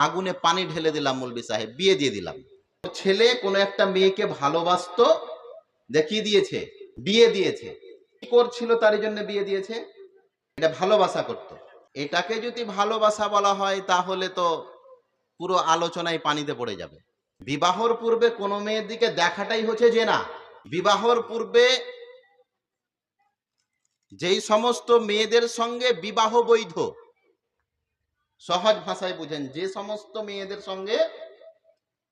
আগুনে পানি ঢেলে দিলাম মুলবি সাহেব, বিয়ে দিয়ে দিলাম। ছেলে কোনো একটা মেয়েকে ভালোবাসতো, দেখিয়ে দিয়েছে, বিয়ে দিয়েছে। কি করছিল তার জন্য বিয়ে দিয়েছে? এটা ভালোবাসা করতো। এটাকে যদি ভালোবাসা বলা হয়, তাহলে তো পুরো আলোচনায় পানিতে পড়ে যাবে। বিবাহর পূর্বে কোনো মেয়ের দিকে দেখাটাই হচ্ছে যে না, বিবাহর পূর্বে যেই সমস্ত মেয়েদের সঙ্গে বিবাহ বৈধ সহজ ভাষায় বুঝেন। যে সমস্ত মেয়েদের সঙ্গে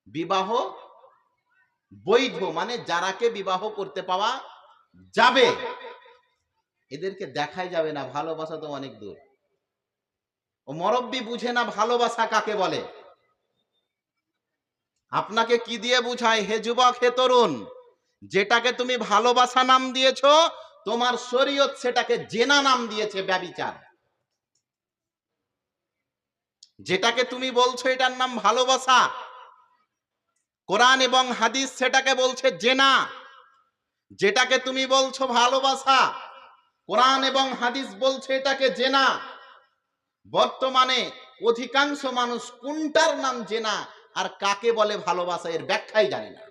বিবাহ বৈধ মানে যারাকে বিবাহ করতে পাওয়া যাবে, এদেরকে দেখাই যাবে না। ভালোবাসা তো অনেক দূর। ও মরব্বি বুঝে না ভালোবাসা কাকে বলে? আপনাকে কি দিয়ে বুঝায়? হে যুবক, হে তরুণ, যেটাকে তুমি ভালোবাসা নাম দিয়েছ, তোমার শরীয়ত সেটাকে জেনা নাম দিয়েছে ব্যবিচার। যেটাকে তুমি বলছো এটার নাম ভালোবাসা। কোরআন এবং হাদিস সেটাকে বলছে জেনা। যেটাকে তুমি বলছো ভালোবাসা, কোরআন এবং হাদিস বলছে এটাকে জেনা। বর্তমানে অধিকাংশ মানুষ কোনটার নাম জেনা আর কাকে বলে ভালোবাসা এর ব্যাখ্যাই জানে না।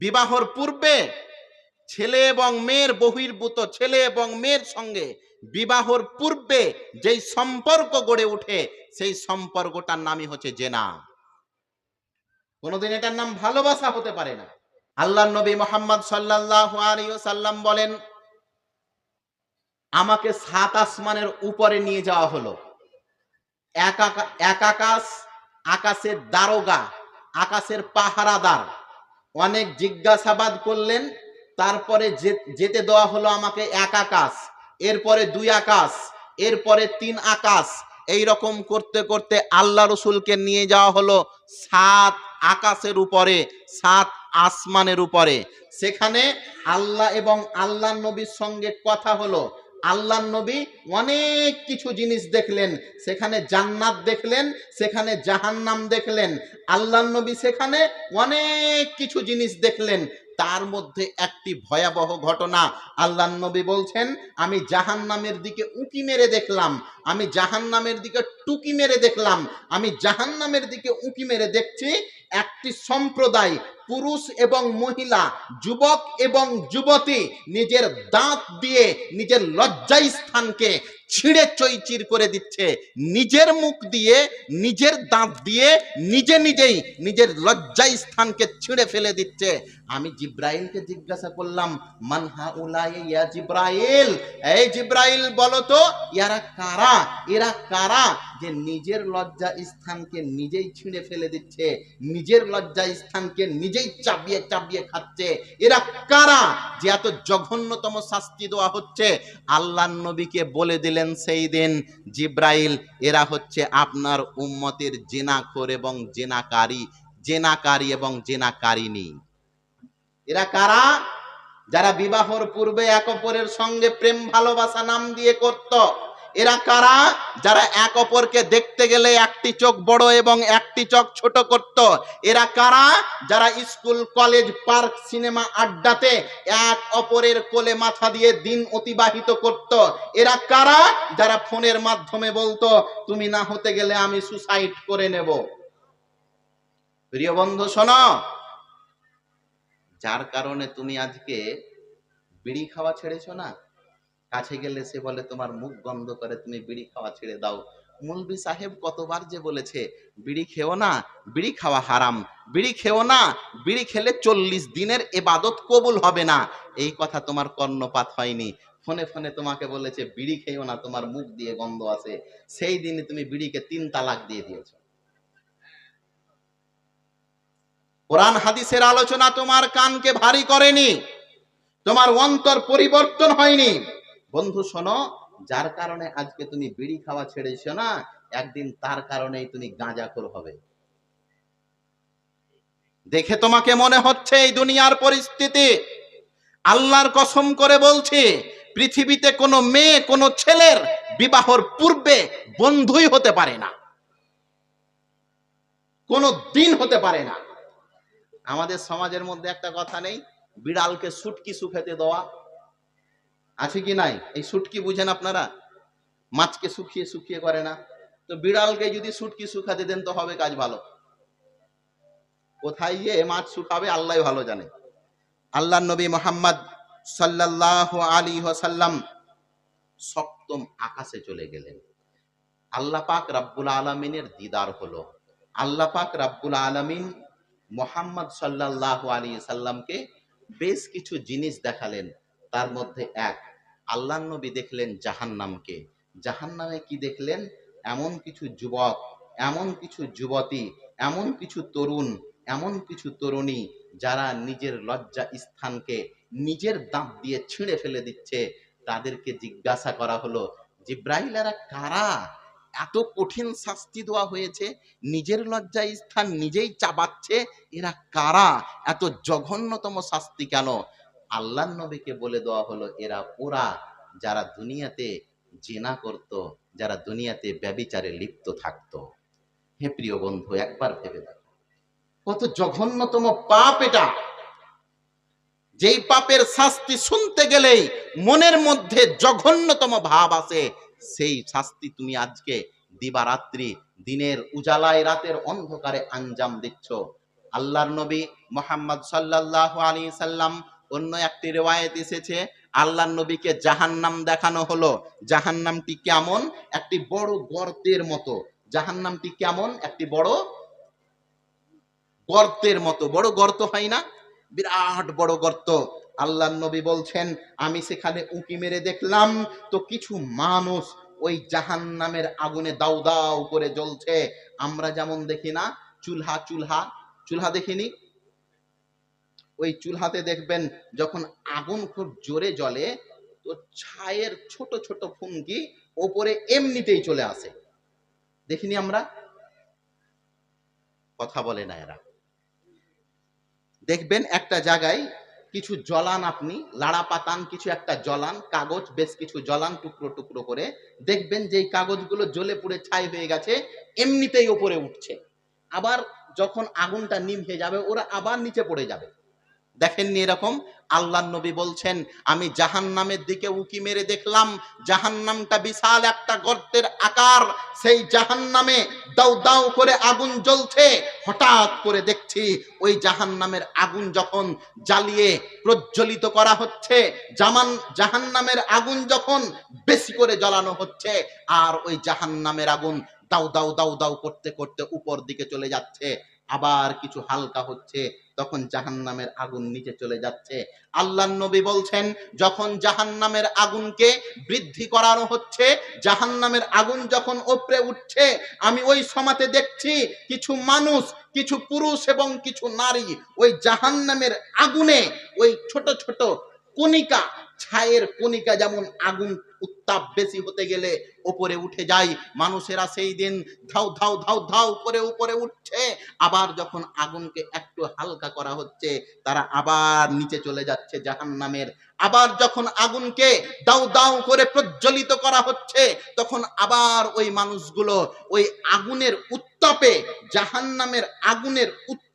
বিবাহর পূর্বে ছেলে এবং মেয়ের বহির্ভূত, ছেলে এবং মেয়ের সঙ্গে বিবাহর পূর্বে যেই সম্পর্ক গড়ে ওঠে, সেই সম্পর্কটার নামই হচ্ছে জেনা। কোনোদিন এটার নাম ভালোবাসা হতে পারে না। আল্লাহ নবী মোহাম্মদ সাল্লাম বলেন, আমাকে সাত আসমানের উপরে নিয়ে যাওয়া হলো। এক আকাশ, আকাশের দারোগা, আকাশের পাহারাদার। অনেক জিজ্ঞাসাবাদ করলেন, তারপরে যেতে দেওয়া হলো আমাকে এক আকাশ। এরপরে দুই আকাশ, এরপরে তিন আকাশ। এই রকম করতে করতে আল্লাহ রসুলকে নিয়ে যাওয়া হলো সাত আকাশের উপরে, সাত আসমানের উপরে। সেখানে আল্লাহ এবং আল্লাহ নবীর সঙ্গে কথা হলো। আল্লাহ নবী অনেক কিছু জিনিস দেখলেন। সেখানে জান্নাত দেখলেন, সেখানে জাহান্নাম দেখলেন। আল্লাহ নবী সেখানে অনেক কিছু জিনিস দেখলেন। তার মধ্যে একটি ভয়াবহ ঘটনা। আল্লাহ নবী বলছেন, আমি জাহান্নামের দিকে উঁকি মেরে দেখলাম, আমি জাহান্নামের দিকে টুকি মেরে দেখলাম, আমি জাহান্নামের দিকে উঁকি মেরে দেখছি একটি সম্প্রদায়, পুরুষ এবং মহিলা, যুবক এবং যুবতী, নিজের দাঁত দিয়ে নিজের লজ্জাই স্থানকে ছিঁড়ে চৈচির করে দিচ্ছে। নিজের মুখ দিয়ে, নিজের দাঁত দিয়ে, নিজে নিজেই নিজের লজ্জাই স্থানকে ছিঁড়ে ফেলে দিচ্ছে। আমি জিব্রাইলকে জিজ্ঞাসা করলাম মানহা উলাই ইয়া জিব্রাইল? এই জিব্রাইল, বলো তো ইয়ারা কারা? এরা কারা? যে নিজের লজ্জা স্থানকে নিজেই ছিঁড়ে ফেলে দিচ্ছে, নিজের লজ্জা স্থানকে নিজেই চাবিয়ে চাবিয়ে খাচ্ছে। এরা কারা? যে এত জঘন্যতম শাস্তি দেওয়া হচ্ছে আল্লাহ নবীকে বলে দিলেন সেই দিন জিব্রাইল, এরা হচ্ছে আপনার উম্মতের জেনাখোর এবং জেনাকারী জেনাকারী এবং জেনাকারিনী এরা কারা? যারা বিবাহর পূর্বে এক অপরের সঙ্গে প্রেম, ভালোবাসা, নাম দিয়ে করত। এরা কারা? যারা এক অপরকে দেখতে গেলে একটি চোখ বড় এবং একটি চোখ ছোট করত। এরা কারা? যারা স্কুল, কলেজ, পার্ক, সিনেমা আড্ডাতে এক অপরের কোলে মাথা দিয়ে দিন অতিবাহিত করত। এরা কারা? যারা ফোনের মাধ্যমে বলতো, তুমি না হতে গেলে আমি সুসাইড করে নেব। প্রিয় বন্ধু, শোনো। যার কারণে তুমি আজকে বিড়ি খাওয়া ছেড়েছো না? কাছে গেলে সে বলে, তোমার মুখ বন্ধ করে, তুমি বিড়ি খাওয়া ছেড়ে দাও। মুলবি সাহেব কতবার যে বলেছে, বিড়ি খেও না, বিড়ি খাওয়া হারাম, বিড়ি খেও না, বিড়ি খেলে চল্লিশ দিনের এবাদত কবুল হবে না। এই কথা তোমার কর্ণপাত হয়নি। ফোনে ফোনে তোমাকে বলেছে, বিড়ি খেও না, তোমার মুখ দিয়ে গন্ধ আসে সেই দিনে তুমি বিড়িকে তিন তালাক দিয়ে দিয়েছ। কোরআন হাদিসের আলোচনা তোমার কানকে ভারী করেনি, তোমার অন্তর পরিবর্তন হয়নি। বন্ধু শোনো, যার কারণে আজকে তুমি বিড়ি খাওয়া ছেড়েছো না, একদিন তার কারণেই তুমি গাঁজাখোর হবে। দেখে তোমাকে মনে হচ্ছে এই দুনিয়ার পরিস্থিতি? আল্লাহর কসম করে বলছি, পৃথিবীতে কোনো মেয়ে, কোনো ছেলের বিবাহর পূর্বে বন্ধুই হতে পারে না। কোনো দিন হতে পারে না। আমাদের সমাজের মধ্যে একটা কথা নেই, বিড়ালকে সুটকি শুকাতে দেওয়া। আছে কি নাই? এই সুটকি বুঝেন আপনারা? মাছকে শুকিয়ে শুকিয়ে করে না। তো বিড়ালকে যদি সুটকি শুকাতে দেন তো হবে কাজ ভালো। কোথায় গিয়ে মাছ শুকাবে আল্লাহ ভালো জানে। আল্লাহ নবী মোহাম্মদ সাল্লাহ আলী সাল্লাম সপ্তম আকাশে চলে গেলেন। আল্লাহ পাক রাব্বুল আলমিনের দিদার হলো। আল্লাহ পাক রাব্বুল আলমিন মোহাম্মদ সাল্লাহ আলী সাল্লামকে বেশ কিছু জিনিস দেখালেন। তার মধ্যে এক আল্লাহ নবী দেখলেন জাহান্নামকে। জাহান্নামে কি দেখলেন? এমন কিছু যুবক, এমন কিছু যুবতী, এমন কিছু তরুণ, এমন কিছু তরুণী যারা নিজের লজ্জা স্থানকে নিজের দাঁত দিয়ে ছিঁড়ে ফেলে দিচ্ছে। তাদেরকে জিজ্ঞাসা করা হলো জিব্রাহিলারা কারা? এত কঠিন শাস্তি দেওয়া হয়েছে? নিজের লজ্জা স্থান নিজেই চাবাচ্ছে? এরা কারা? এত জঘন্যতম শাস্তি কেন? আল্লাহ নবীকে বলে দেওয়া হলো, এরা ওরা যারা দুনিয়াতে জেনা করত, যারা দুনিয়াতে ব্যবিচারে লিপ্ত থাকতো। হে প্রিয় বন্ধু, একবার ভেবে দেখো, কত জঘন্যতম পাপ এটা। যেই পাপের শাস্তি শুনতে গেলেই মনের মধ্যে জঘন্যতম ভাব আসে, সেই শাস্তি তুমি আজকে দিবারাত্রি দিনের উজালায় রাতের অন্ধকারে আঞ্জাম দিচ্ছ। আল্লাহর নবী মোহাম্মদ সাল্লাহ আলী সাল্লাম অন্য একটি রেওয়ায়ত এসেছে, আল্লাহর নবীকে জাহান্নাম দেখানো হলো। জাহান্নামটি কেমন? একটি বড় গর্তের মতো। জাহান্নামটি কেমন? একটি বড় গর্তের মতো। বড় গর্ত হয় না? বিরাট বড় গর্ত। আল্লাহ নবী বলছেন, আমি সেখানে উঁকি মেরে দেখলাম তো কিছু মানুষ ওই জাহান্নামের আগুনে দাউ দাউ করে জ্বলছে। আমরা যেমন দেখি না, চুলহা চুলহা চুলহা দেখিনি? ওই চুলহাতে দেখবেন যখন আগুন খুব জোরে জ্বলে, তো ছায়ের ছোট ছোট ফুঙ্কি ওপরে এমনিতেই চলে আসে। দেখিনি আমরা? কথা বলে না এরা। দেখবেন একটা জায়গায় কিছু জলান আপনি, লাড়া পাতান, কিছু একটা জলান, কাগজ, বেশ কিছু জলান টুকরো টুকরো করে দেখবেন যে কাগজগুলো জ্বলে পুড়ে ছাই হয়ে গেছে, এমনিতেই ওপরে উঠছে। আবার যখন আগুনটা নিভে যাবে, ওরা আবার নিচে পড়ে যাবে। দেখেননি এরকম? আল্লাহ নবী বলছেন, আমি জাহান্নামের দিকে উকি মেরে দেখলাম, জাহান্নামটা বিশাল একটা গর্তের আকার। সেই জাহান্নামে দাউ দাউ করে আগুন জ্বলছে। হঠাৎ করে দেখছি ওই জাহান্নামের আগুন যখন জ্বালিয়ে প্রজ্বলিত করা হচ্ছে, জামান, জাহান্নামের আগুন যখন বেশি করে জ্বালানো হচ্ছে, আর ওই জাহান্নামের আগুন দাউ দাউ দাউ দাউ করতে করতে উপর দিকে চলে যাচ্ছে। আবার কিছু হালকা হচ্ছে। তখন জাহান নামের আগুন নিচে চলে যাচ্ছে। আল্লাহ নবী বলছেন, যখন জাহান নামের আগুনকে বৃদ্ধি করানো হচ্ছে জাহান নামের আগুন যখন ওপরে উঠছে, আমি ওই সমাতে দেখছি কিছু মানুষ, কিছু পুরুষ এবং কিছু নারী ওই জাহান নামের আগুনে ওই ছোট ছোট কণিকা ছায়ের কণিকা যেমন আগুন উত্তাপ বেশি হতে গেলে ওপরে উঠে যায়, মানুষেরা সেই দিন ধাউ ধাউ ধাউ ধাউ করে উপরে উঠছে। আবার যখন আগুনকে একটু হালকা করা হচ্ছে, তারা আবার নিচে চলে যাচ্ছে জাহান্নামের। আবার যখন আগুনকে দাউ দাউ করে প্রজ্বলিত করা হচ্ছে, তখন আবার ওই মানুষগুলো ওই আগুনের উত্তাপে, জাহান্নামের আগুনের উত্তাপে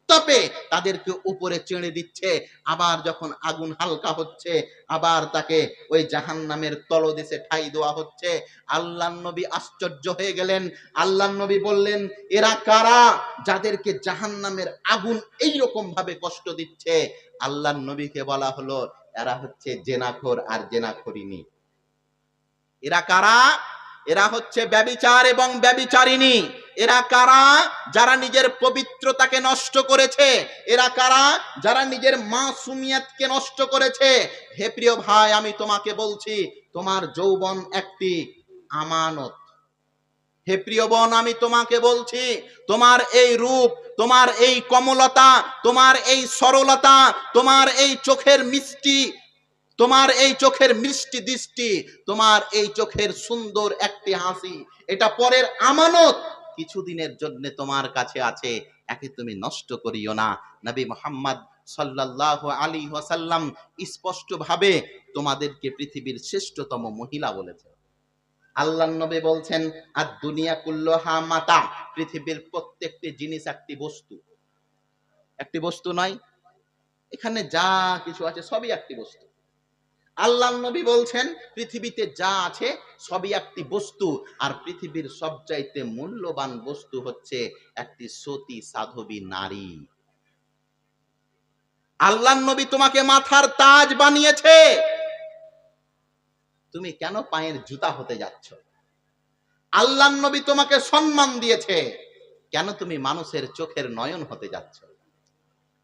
তাদেরকে উপরে চেড়ে দিচ্ছে। আবার যখন আগুন হালকা হচ্ছে, আবার তাকে ওই জাহান্নামের তলদেশে ঠাই দেওয়া হচ্ছে। আল্লাহ নবী আশ্চর্য হয়ে গেলেন। আল্লাহ নবী বললেন, এরা কারা যাদেরকে জাহান্নামের আগুন এই রকম ভাবে কষ্ট দিচ্ছে? আল্লাহ নবীকে বলা হলো, এরা হচ্ছে জেনাখোর আর জেনাখরিনী এরা কারা? এরা হচ্ছে ব্যবিচার এবং ব্যবিচারিণী। এরা কারা? যারা নিজের পবিত্রতাকে নষ্ট করেছে। এরা কারা? যারা নিজের মাসুমিয়াতকে নষ্ট করেছে। হে প্রিয় ভাই, আমি তোমাকে বলছি, তোমার যৌবন একটি আমানত। হে প্রিয় বোন, আমি তোমাকে বলছি, তোমার এই রূপ, তোমার এই কমলতা, তোমার এই সরলতা, তোমার এই চোখের মিষ্টি তোমার এই চোখের মিষ্টি দৃষ্টি, তোমার এই চোখের সুন্দর একটি হাসি, এটা পরের আমানত কিছুদিনের জন্য তোমার কাছে আছে, একে তুমি নষ্ট করিও না। নবী মোহাম্মদ সাল্লাল্লাহু আলী ওয়াসাল্লাম স্পষ্ট ভাবে তোমাদেরকে পৃথিবীর শ্রেষ্ঠতম মহিলা বলেছে আল্লাহ নবী বলছেন আর দুনিয়া কুল্লহা মাতা পৃথিবীর প্রত্যেকটি জিনিস একটি বস্তু। একটি বস্তু নয়, এখানে যা কিছু আছে সবই একটি বস্তু। আল্লাহ নবী বলছেন, পৃথিবীতে যা আছে সবই একটি বস্তু, আর পৃথিবীর সবচাইতে মূল্যবান বস্তু হচ্ছে একটি সতী সাধবী নারী। আল্লাহ নবী তোমাকে মাথার তাজ বানিয়েছে। তুমি কেন পায়ের জুতা হতে যাচ্ছ? আল্লাহ নবী তোমাকে সম্মান দিয়েছে। কেন তুমি মানুষের চোখের নয়ন হতে যাচ্ছ?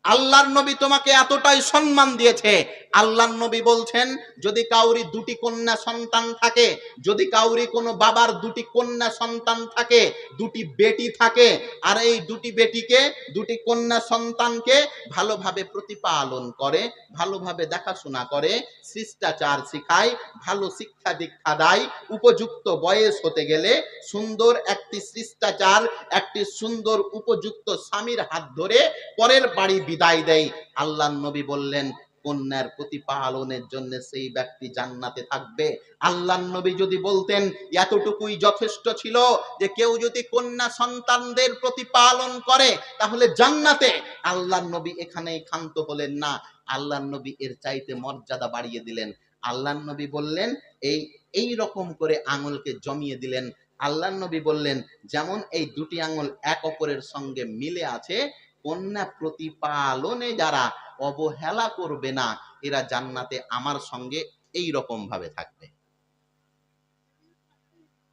আল্লাহর নবী তোমাকে এতটাই সম্মান দিয়েছে। আল্লাহর নবী বলছেন, যদি কাউরি দুটি কন্যা সন্তান থাকে, যদি কাউরি কোনো বাবার দুটি কন্যা সন্তান থাকে, দুটি বেটি থাকে, আর এই দুটি বেটিকে, দুটি কন্যা সন্তানকে ভালোভাবে প্রতিপালন করে, ভালোভাবে দেখাশোনা করে, শিষ্টাচার শিখায়, ভালো শিক্ষা দীক্ষা দেয়, উপযুক্ত বয়স হতে গেলে সুন্দর একটি শিষ্টাচার, একটি সুন্দর উপযুক্ত স্বামীর হাত ধরে পরের বাড়ি বিদায় দেয় আল্লাহ নবী বললেন কন্যার প্রতিপালনের জন্য সেই ব্যক্তি জান্নাতে থাকবে। আল্লাহ নবী যদি বলতেন, এতটুকুই যথেষ্ট ছিল যে কেউ যদি কন্যা সন্তানদের প্রতিপালন করে, তাহলে জান্নাতে। আল্লাহ নবী এখানে ক্ষান্ত হলেন না। আল্লাহ নবী এর চাইতে মর্যাদা বাড়িয়ে দিলেন। আল্লাহ নবী বললেন, এই এই রকম করে আঙুলকে জমিয়ে দিলেন। আল্লাহ নবী বললেন, যেমন এই দুটি আঙুল এক অপরের সঙ্গে মিলে আছে কন্যা প্রতিপালনে যারা অবহেলা করবে না, এরা জান্নাতে আমার সঙ্গে এই রকম ভাবে থাকবে।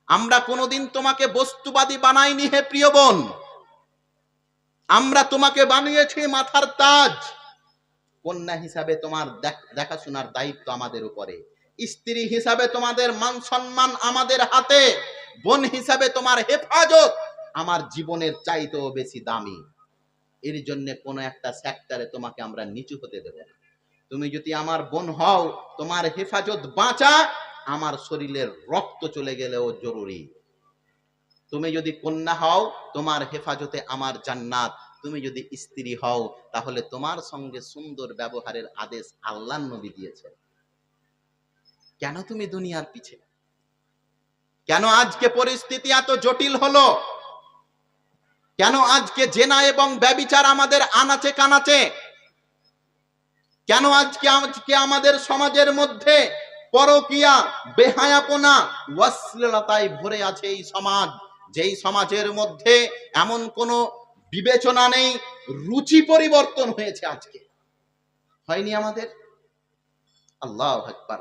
আমরা কোনোদিন তোমাকে বস্তুবাদী বানাইনি হে প্রিয় বোন। আমরা তোমাকে বানিয়েছি মাথার তাজ। কন্যা হিসাবে তোমার দেখ- দেখাশোনার দায়িত্ব আমাদের উপরে। স্ত্রী হিসাবে তোমাদের মান সম্মান আমাদের হাতে। বোন হিসাবে তোমার হেফাজত। আমার জীবনের চাইতেও বেশি দামি। এর জন্য কোন একটা সেক্টরে তোমাকে আমরা নিচু হতে দেব না। তুমি যদি আমার বোন হও, তোমার হেফাজত বাঁচা, আমার শরীরের রক্ত চলে গেলেও জরুরি। তুমি যদি কন্যা হও, তোমার হেফাজতে আমার জান্নাত। তুমি যদি স্ত্রী হও, তাহলে তোমার সঙ্গে সুন্দর ব্যবহারের আদেশ আল্লাহ নবী দিয়েছে। কেন তুমি দুনিয়ার পিছে? কেন আজকে পরিস্থিতি এত জটিল হলো? কেন আজকে জেনা এবং ব্যবিচার আমাদের আনাচে কানাচে? কেন আজকে আজকে আমাদের সমাজের মধ্যে পরকিয়া, বেহায়াপনা অশ্লীলতায় ভরে আছে এই সমাজ? যেই সমাজের মধ্যে এমন কোনো বিবেচনা নেই, রুচি পরিবর্তন হয়েছে আজকে। হয়নি আমাদের? আল্লাহ একবার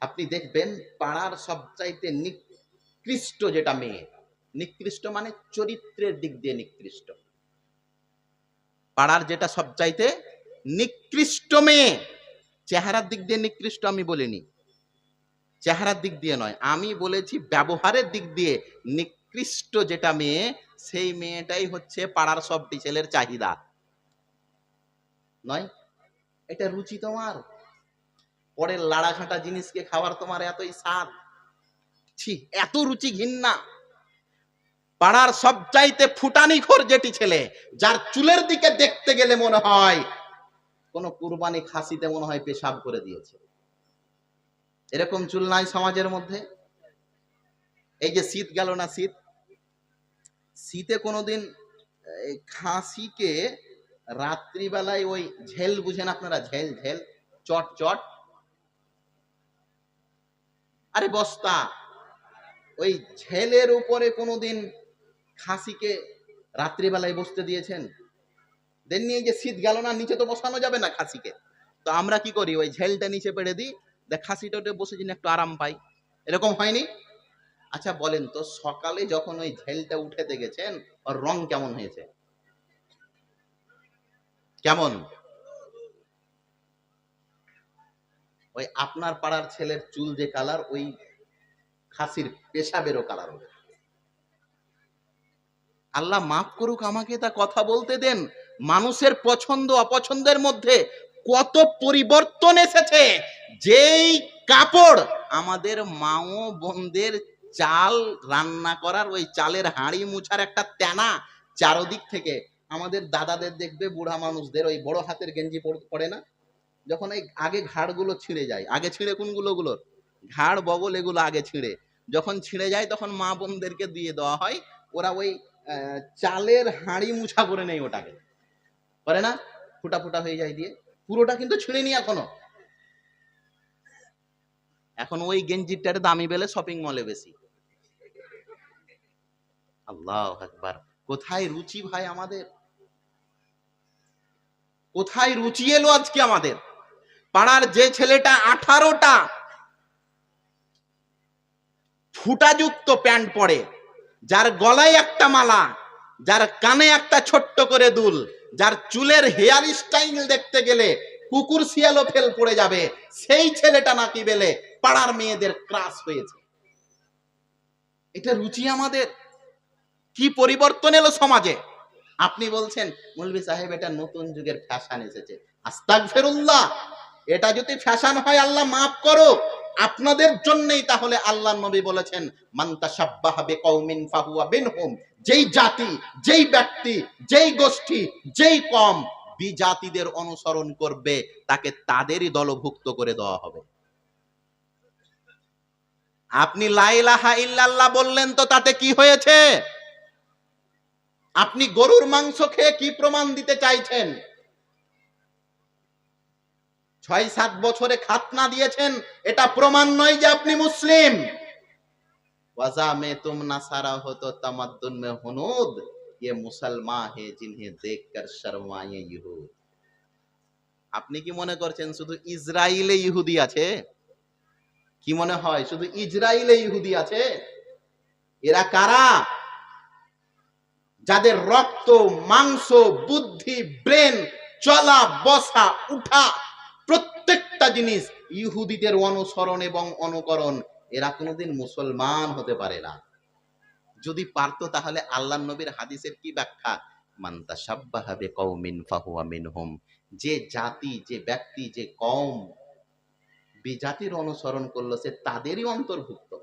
আপনি দেখবেন পাড়ার সবচাইতে নিকৃষ্ট যেটা মেয়ে নিকৃষ্ট মানে চরিত্রের দিক দিয়ে নিকৃষ্ট। পাড়ার যেটা সবচাইতে নিকৃষ্ট মেয়ে, চেহারার দিক দিয়ে নিকৃষ্ট আমি বলিনি। চেহারার দিক দিয়ে নয়, আমি বলেছি ব্যবহারের দিক দিয়ে নিকৃষ্ট যেটা মেয়ে, সেই মেয়েটাই হচ্ছে পাড়ার সব ছেলের চাহিদা। নয়, এটা রুচি তোমার? পরের লাড়াঘাটা জিনিসকে খাওয়ার তোমার এতই স্বাদ। ছি, এত রুচি ঘিন্না পাড়ার সবচাইতে ফুটানি খোর যেটি ছেলে, যার চুলের দিকে দেখতে গেলে মনে হয় কোন কুরবানি খাসিতে মনে হয় পেশাব করে দিয়েছে। এরকম চুল নাই সমাজের মধ্যে? এই যে শীত গেল না শীত? শীতে কোনোদিন খাসিকে রাত্রিবেলায় ওই ঝেল বুঝেন আপনারা? ঝেল ঝেল, চট চট। আরে বস্তা, ওই ঝেলের উপরে কোনোদিন খাসিকে রাত্রিবেলায় বসতে দিয়েছেন। দেন নিয়ে যে শীত গেল না, নিচে তো বসানো যাবে না খাসিকে। তো আমরা কি করি? ওই ঝেলটা নিচে পেড়ে দিই। দেখ খাসিটা ওটা বসে যিনি একটু আরাম পাই। এরকম হয়নি? আচ্ছা বলেন তো, সকালে যখন ওই ঝেলটা উঠে দেখেছেন, ওর রং কেমন হয়েছে? কেমন? ওই আপনার পাড়ার ছেলের চুল যে কালার ওই খাসির পেশাবেরও কালার হবে। আল্লাহ মাফ করুক আমাকে তা কথা বলতে দেন। মানুষের পছন্দ, অপছন্দের মধ্যে কত পরিবর্তন এসেছে। যেই কাপড় আমাদের মাও বোনদের চাল রান্না করার ওই চালের হাঁড়ি মুছার একটা তেনা চারদিক থেকে আমাদের দাদাদের দেখবে বুড়া মানুষদের ওই বড় হাতের গেঞ্জি পরে না? যখন এই আগে ঘাড়গুলো ছিঁড়ে যায়, আগে ছিঁড়ে কোনগুলো গুলোর ঘাড়, বগল এগুলো আগে ছিঁড়ে। যখন ছিঁড়ে যায় তখন মা বোনদেরকে দিয়ে দেওয়া হয়। ওরা ওই চালের হাঁড়ি মুছা করে নেই ওটাকে। করে না? ফুটা ফুটা হয়ে যায় দিয়ে। পুরোটা কিন্তু ছিঁড়েনি এখনও। এখন ওই গেঞ্জিটার দামি বেলে শপিং মলে বেশি। আল্লাহ একবার কোথায় রুচি ভাই আমাদের? কোথায় রুচি এলো আজকে আমাদের? পাড়ার যে ছেলেটা আঠারোটা ফুটাযুক্ত প্যান্ট পরে। যার গলায় একটা মালা, যার কানে একটা ছোট্ট করে দুল, যার চুলের হেয়ার স্টাইল দেখতে গেলে কুকুর শিয়ালও ফেল পড়ে যাবে, সেই ছেলেটা নাকি বেলে পাড়ার মেয়েদের ক্রাস হয়েছে। এটা রুচি আমাদের? কি পরিবর্তন এলো সমাজে? আপনি বলছেন, মৌলভী সাহেব, এটা নতুন যুগের ফ্যাশন এসেছে। আস্তাক ফেরুল্লাহ এটা যদি ফ্যাশন হয়, আল্লাহ মাফ করো আপনাদের জন্যই তাহলে আল্লাহ নবী বলেছেন মান্তা সাব্বাহাবে কৌমিন ফাহুয়া যেই জাতি, যেই ব্যক্তি, যেই গোষ্ঠী, যেই কম বিজাতিদের অনুসরণ করবে, তাকে তাদেরই দলভুক্ত করে দেওয়া হবে। আপনি লাইলাহা ইল্লাল্লাহ বললেন তো তাতে কি হয়েছে? আপনি গরুর মাংস খেয়ে কি প্রমাণ দিতে চাইছেন? ছয় সাত বছরে খাতনা দিয়েছেন এটা প্রমাণ নয় যে আপনি মুসলিম वजह में तुम नसारा हो तो तमद्दुन में हुनूद ये मुसलमान है जिन्हें देखकर शर्माए यहूद আপনি কি মনে করছেন শুধু ইসরায়েলে ইহুদি আছে কি মনে হয় শুধু ইসরায়েলে ইহুদি আছে এরা কারা যাদের রক্ত মাংস বুদ্ধি ব্রেন চলা বসা উঠা প্রত্যেকটা জিনিস ইহুদিদের অনুসরণ এবং অনুকরণ, এরা কোনোদিন মুসলমান হতে পারে না। যদি পারতো তাহলে আল্লাহ নবীর হাদিসের কি ব্যাখ্যা? মান্তা সাব্বাহাবে কৌমিন ফাহুয়া মিনহুম। যে জাতি, যে ব্যক্তি, যে কম বিজাতির অনুসরণ করল, সে তাদেরই অন্তর্ভুক্ত।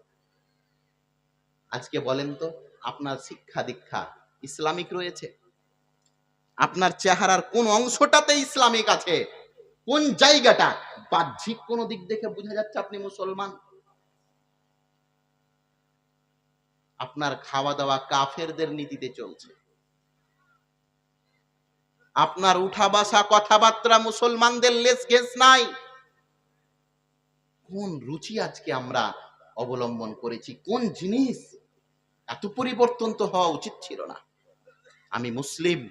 আজকে বলেন তো, আপনার শিক্ষা দীক্ষা ইসলামিক রয়েছে? আপনার চেহারার কোন অংশটাতে ইসলামিক আছে? কোন জায়গাটা? বাহ্যিক কোন দিক দেখে বোঝা যাচ্ছে আপনি মুসলমান? আপনার খাওয়া দাওয়া কাফেরদের নীতিতে চলছে। আপনার উঠা বাসা কথাবার্তা মুসলমানদের লেস গেস নাই। কোন রুচি আজকে আমরা অবলম্বন করেছি? কোন জিনিস এত পরিবর্তন তো হওয়া উচিত ছিল না? আমি মুসলিম,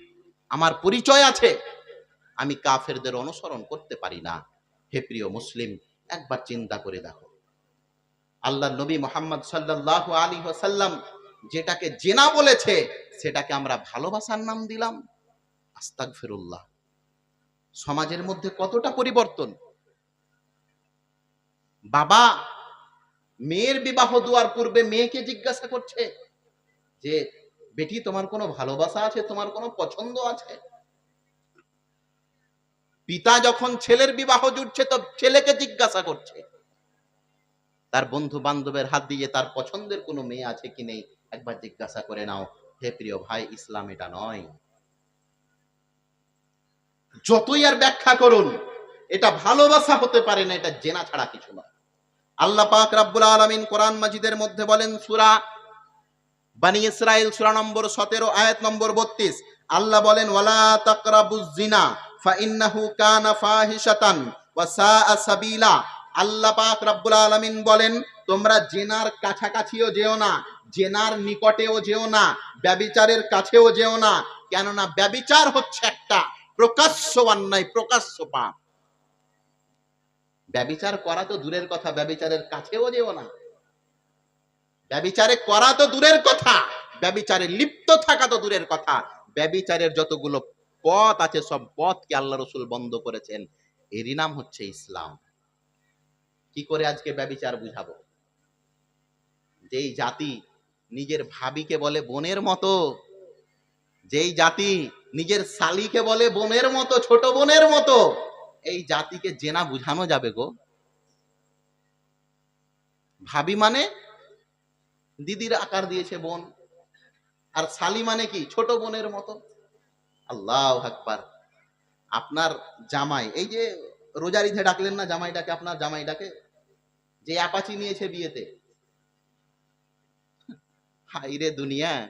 আমার পরিচয় আছে। আমি কাফেরদের অনুসরণ করতে পারি না। হে প্রিয় মুসলিম, একবার চিন্তা করে দেখো। আল্লাহ নবী মোহাম্মদ সাল্লাহ আলী ওসাল্লাম যেটাকে জেনা বলেছে, সেটাকে আমরা ভালোবাসার নাম দিলাম আস্তাক ফিরুল্লাহ সমাজের মধ্যে কতটা পরিবর্তন? বাবা মেয়ের বিবাহ দুয়ার পূর্বে মেয়েকে জিজ্ঞাসা করছে যে, বেটি, তোমার কোনো ভালোবাসা আছে? তোমার কোনো পছন্দ আছে? পিতা যখন ছেলের বিবাহ জুটছে তো ছেলেকে জিজ্ঞাসা করছে। তার বন্ধু বান্ধবের হাত দিয়ে তার পছন্দের কোনো মেয়ে আছে কি নেই? একবার জিজ্ঞাসা করে নাও, হে প্রিয় ভাই, ইসলাম এটা নয়। যতই আর ব্যাখ্যা করুন, এটা ভালোবাসা হতে পারে না, এটা জেনা ছাড়া কিছু নয়। আল্লাহ পাক রাব্বুল আলামিন কোরআন মাজিদের মধ্যে বলেন, সূরা বানি ইসরাইল সূরা নম্বর 17 আয়াত নম্বর 32 আল্লাহ বলেন, ওয়ালা তাকরাবুজ জিনা। ফাইন্নাহু কানা ফাহিশাতান ওয়া সাআ আল্লাহ পাক রাব্বুল বলেন, তোমরা জেনার কাছাকাছিও যেও না, জেনার নিকটেও যেও না, ব্যবিচারের কাছেও যেও না, কেননা ব্যবিচার হচ্ছে একটা প্রকাশ্য পাপ। ব্যবিচার করা তো দূরের কথা, ব্যবিচারের কাছেও যেও না। ব্যবিচারে করা তো দূরের কথা, ব্যবিচারে লিপ্ত থাকা তো দূরের কথা, ব্যবিচারের যতগুলো পথ আছে সব পথকে আল্লাহ রসুল বন্ধ করেছেন। এরই নাম হচ্ছে ইসলাম। কি করে আজকে ব্যবিচার বুঝাবো? যেই জাতি নিজের ভাবিকে বলে বোনের মতো, যেই জাতি নিজের শালিকে বলে বোনের মতো, ছোট বোনের মতো, এই জাতিকে জেনা বুঝানো যাবে গো। ভাবি মানে দিদির আকার দিয়েছে বোন, আর সালি মানে কি? ছোট বোনের মতো। আল্লাহ আকবার। আপনার জামাই, এই যে রোজার রোজারিধে ডাকলেন না জামাইটাকে, আপনার জামাইটাকে? যে অ্যাপাচি নিয়েছে বিয়েতে। হাই রে দুনিয়া,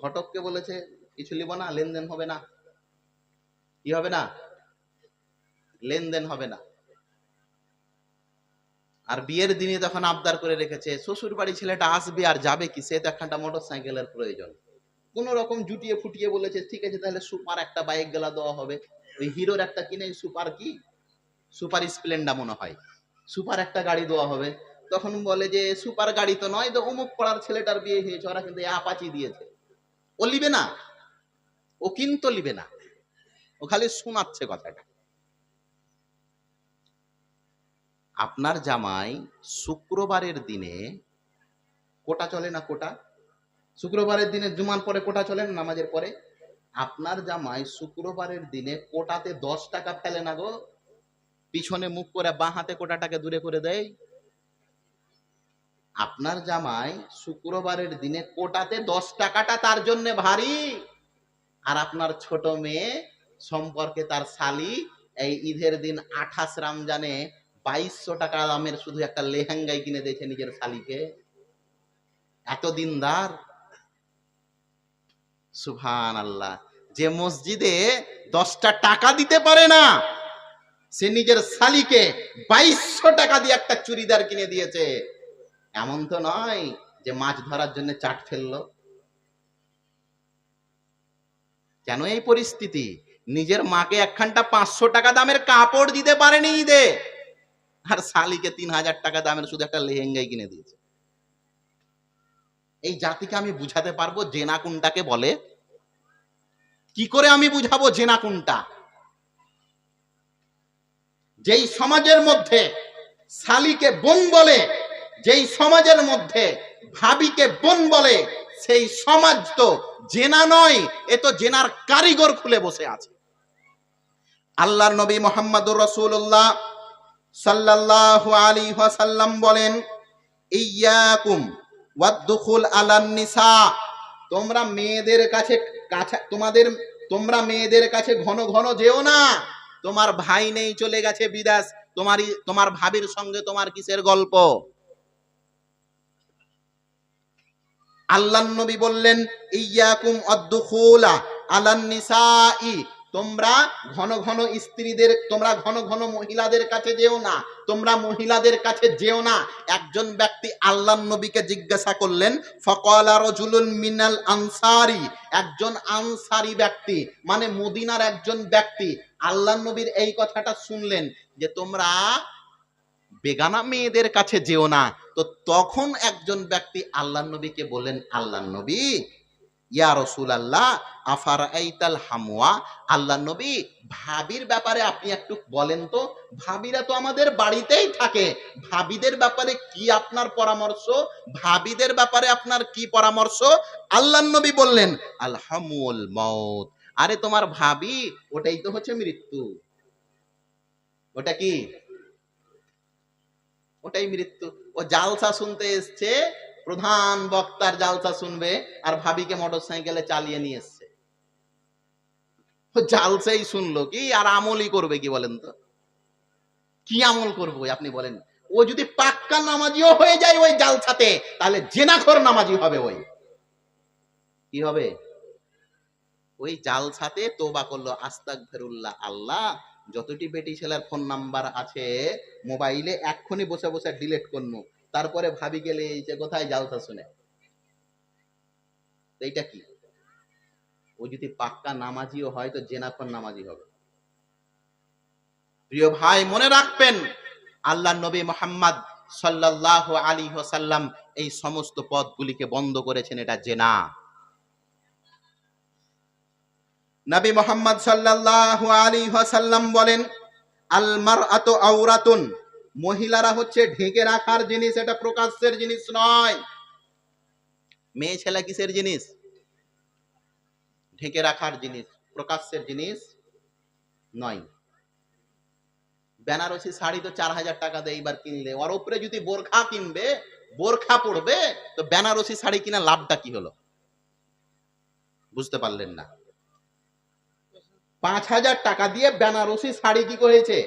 ঘটককে বলেছে, কিছু লিব না, লেনদেন হবে না। কি হবে না? লেনদেন হবে না। আর বিয়ের দিনে তখন আবদার করে রেখেছে শ্বশুর বাড়ি ছেলেটা আসবে আর যাবে কি? সে তো একখানটা মোটর সাইকেলের প্রয়োজন। কোন রকম জুটিয়ে ফুটিয়ে বলেছে, ঠিক আছে, তাহলে সুপার একটা বাইক গেলা দেওয়া হবে। ওই হিরোর একটা কিনে সুপার কি? সুপার স্প্লেন্ডার মনে হয়। সুপার একটা গাড়ি দেওয়া হবে। তখন বলে যে, সুপার গাড়ি তো নয়, তো অমুক পাড়ার ছেলেটার বিয়ে হয়েছে, ওরা কিন্তু আপাচি দিয়েছে। ও লিবে না। ও কিন্তু লিবে না। ও খালি শোনাচ্ছে কথাটা। আপনার জামাই শুক্রবারের দিনে কোটা চলে না কোটা? শুক্রবারের দিনে জুমান পরে কোটা চলেন নামাজের পরে? আপনার জামাই শুক্রবারের দিনে কোটাতে দশ টাকা ফেলে না গো। পিছনে মুখ করে বাঁ হাতে কোটাটাকে দূরে করে দেয়। আপনার জামাই শুক্রবারের দিনে কোটাতে দশ টাকাটা তার জন্য ভারী। আর আপনার ছোট মেয়ে সম্পর্কে তার শালি এই ঈদের দিন আঠাশ রমজানে বাইশশো টাকা দামের শুধু একটা লেহেঙ্গাই কিনে দিয়েছে নিজের শালিকে। এত দিনদার। সুভান আল্লাহ যে মসজিদে দশটা টাকা দিতে পারে না, সে নিজের শালিকে বাইশশো টাকা দিয়ে একটা চুড়িদার কিনে দিয়েছে। এমন তো নয় যে মাছ ধরার জন্য চাট ফেলল। কেন এই পরিস্থিতি? নিজের মাকে একখানটা পাঁচশো টাকা দামের কাপড় দিতে পারেনি ঈদে। আর শালিকে তিন হাজার টাকা দামের শুধু একটা লেহেঙ্গাই কিনে দিয়েছে। এই জাতিকে আমি বুঝাতে পারব জেনা কোনটাকে বলে। কি করে আমি বুঝাবো জেনা কোনটা? যেই সমাজের মধ্যে শালিকে বোন বলে, যেই সমাজের মধ্যে ভাবিকে বোন বলে, সেই সমাজ তো জেনা নয়, এ তো জেনার কারিগর খুলে বসে আছে। আল্লাহর নবী মোহাম্মদুর রসুল্লাহ সাল্লাল্লাহু আলাইহি ওয়াসাল্লাম বলেন ইয়াকুম ওয়াদখুল আলান নিসা। তোমরা মেয়েদের কাছে তোমাদের, তোমরা মেয়েদের কাছে ঘন ঘন যেও না। তোমার ভাই নেই চলে গেছে বিদাস। তোমারই, তোমার ভাবির সঙ্গে তোমার কিসের গল্প? আল্লাহ নবী বললেন ইয়াকুম অদ্দুখুলা আলান নিসাই তোমরা ঘন ঘন স্ত্রীদের, তোমরা ঘন ঘন মহিলাদের কাছে যেও না, তোমরা মহিলাদের কাছে যেও না। একজন ব্যক্তি আল্লাহ নবীকে জিজ্ঞাসা করলেন, ফকালা রজুলুন মিনাল আনসারি? একজন আনসারি ব্যক্তি মানে মদিনার একজন ব্যক্তি, আল্লাহ নবীর এই কথাটা শুনলেন যে তোমরা বেগানা মেয়েদের কাছে যেও না। তো তখন একজন ব্যক্তি আল্লাহ নবীকে বলেন আল্লাহ নবী ইয়া রসুল আল্লাহ আফার আইতাল হামুয়া আল্লাহ নবী, ভাবির ব্যাপারে আপনি একটু বলেন তো। ভাবিরা তো আমাদের বাড়িতেই থাকে। ভাবিদের ব্যাপারে কি আপনার পরামর্শ? ভাবিদের ব্যাপারে আপনার কি পরামর্শ? আল্লাহ নবী বললেন আলহামুল মৌত আরে তোমার ভাবি, ওটাই তো হচ্ছে মৃত্যু। ওটা কি? ওটাই মৃত্যু। ও জালসা শুনতে এসছে প্রধান বক্তার জালসা শুনবে আর ভাবিকে মোটর সাইকেলে চালিয়ে নিয়ে এসছে। জালসাই শুনলো কি আর আমলই করবে কি বলেন তো? কি আমল করব আপনি বলেন। ও যদি পাক্কা নামাজিও হয়ে যায় ওই জালসাতে, তাহলে জেনাখর নামাজি হবে ওই। কি হবে? ওই জালসাতে তোবা করল আস্তাক ফেরুল্লাহ আল্লাহ, যতটি বেটি ছেলের ফোন নাম্বার আছে, মোবাইলে এক্ষুনি বসে বসে ডিলেট করনু। তারপরে ভাবি গেলে এই যে কোথায় জালসা শুনে। এইটা কি? ও যদি পাক্কা নামাজিও হয় তো জেনাফর নামাজি হবে। প্রিয় ভাই, মনে রাখবেন, আল্লাহ নবী মোহাম্মদ সাল্লাহ আলী সাল্লাম এই সমস্ত পদগুলিকে বন্ধ করেছেন, এটা জেনা। নবী মোহাম্মদ সাল্লাল্লাহু আলী ওয়াসাল্লাম বলেন, আল মারআতু আওরাতুন মহিলারা হচ্ছে ঢেকে রাখার জিনিস, এটা প্রকাশ্যের জিনিস নয়। মেয়ে ছেলে কিসের জিনিস? ঢেকে রাখার জিনিস, প্রকাশ্যের জিনিস নয়। বেনারসি শাড়ি তো চার হাজার টাকা দিয়ে এইবার কিনলে ওর উপরে যদি বোরখা কিনবে, বোরখা পড়বে তো বেনারসি শাড়ি কিনা লাভটা কি হলো? বুঝতে পারলেন না। পাঁচ হাজার টাকা দিয়ে বেনারসি শাড়ি কি করেছে?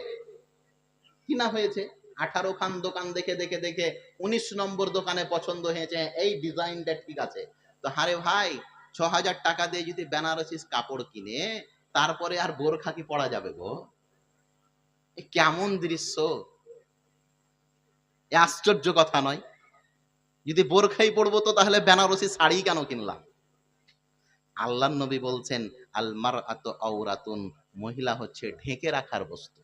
কিনা হয়েছে? আঠারো খান দোকান দেখে দেখে দেখে উনিশ নম্বর দোকানে পছন্দ হয়েছে, এই ডিজাইনটা ঠিক আছে। তো হারে ভাই ছ হাজার টাকা দিয়ে যদি বেনারসি কাপড় কিনে, তারপরে আর বোরখা কি পরা যাবে গো? কেমন দৃশ্য? এ আশ্চর্য কথা নয়। যদি বোরখাই পড়ব তো তাহলে বেনারসি শাড়ি কেন কিনলাম? আল্লাহ নবী বলছেন আলমার আত আউরাতুন মহিলা হচ্ছে ঢেকে রাখার বস্তু।